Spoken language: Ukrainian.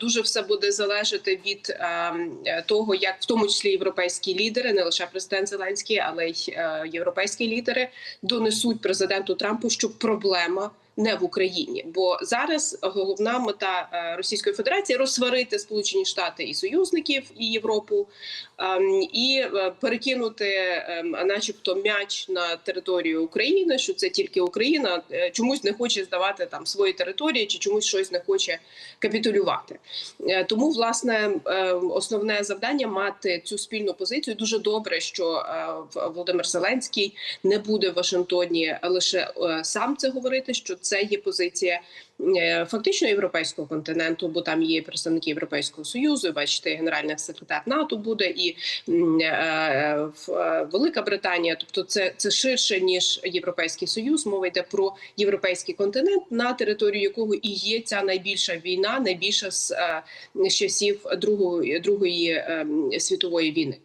Дуже все буде залежати від е, того, як в тому числі європейські лідери, не лише президент Зеленський, але й е, європейські лідери донесуть президенту Трампу, що проблема. Не в Україні, бо зараз головна мета е, Російської Федерації розсварити Сполучені Штати і союзників і Європу ем, і е, перекинути, ем, начебто, м'яч на територію України, що це тільки Україна е, чомусь не хоче здавати там свої території, чи чомусь щось не хоче капітулювати. Тому власне е, основне завдання мати цю спільну позицію. Дуже добре, що Володимир Зеленський не буде в Вашингтоні лише сам це говорити. Що це є позиція е, фактично європейського континенту, бо там є представники Європейського союзу. Бачите, генеральний секретар НАТО буде і е, е, Велика Британія. Тобто, це, це ширше ніж Європейський Союз. Мова йде про європейський континент, на територію якого і є ця найбільша війна, найбільша з, часів другої другої е, світової війни.